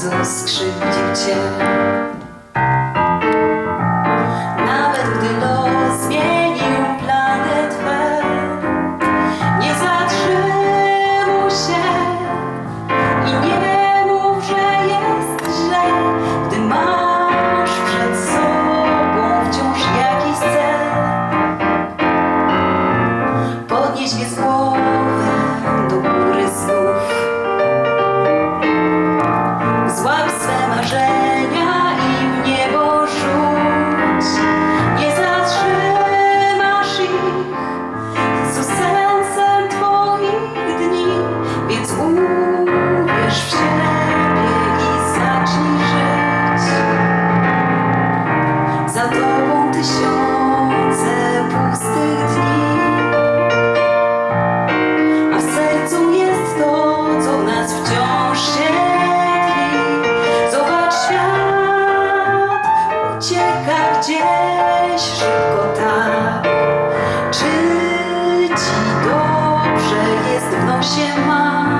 bardzo skrzywdził Cię. ucieka tak gdzieś szybko tak. Czy ci dobrze jest w nosie ma?